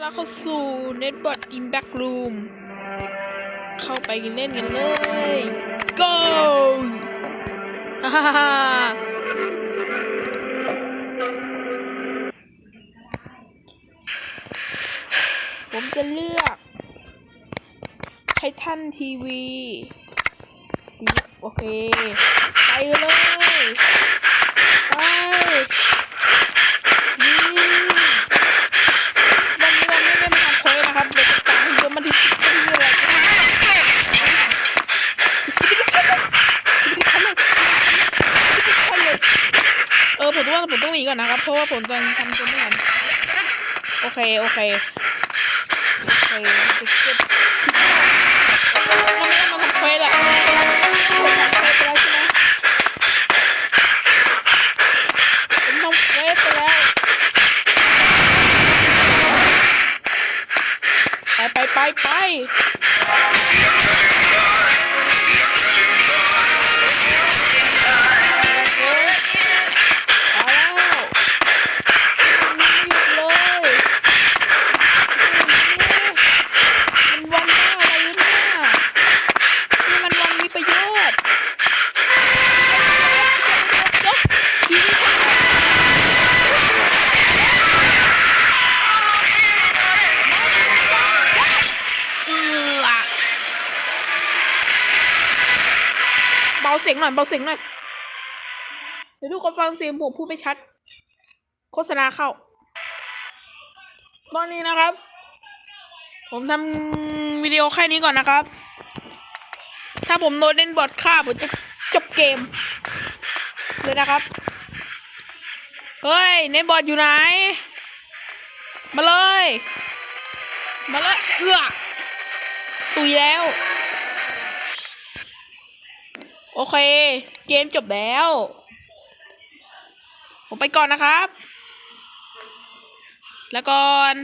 แล้วเข้าสู่เน็ตบอ t อินแบ็กรูมเข้าไปเล่นกันเลย go ฮ่าฮ่าฮ่าผมจะเลือกไททันทีวีสตีฟโอเค ไปเลย เออผมว่าผมต้องหนีก่อนนะครับ เพราะว่าผมจะทำตัวไม่ทันโอเค โอเค โอเคเราไม่ได้มาทำเควสอะผมทำเควสไปแล้วใช่ไหมผมทำเควสล้วไปไปไปาเสียงหน่อยเบาเสียงหน่อยเดี๋ยวทุกคนฟังเสียงผมพูดไม่ชัด โฆษณาเข้า ตอนนี้นะครับ ผมทำวิดีโอแค่นี้ก่อนนะครับ ถ้าผมโดนเล่นบอทฆ่าผมจะจบเกม เลยนะครับ เฮ้ยเน้นบอทอยู่ไหน มาเลย มาเลยเอื้อ โอเค เกมจบแล้ว ผมไปก่อนนะครับ แล้วก่อน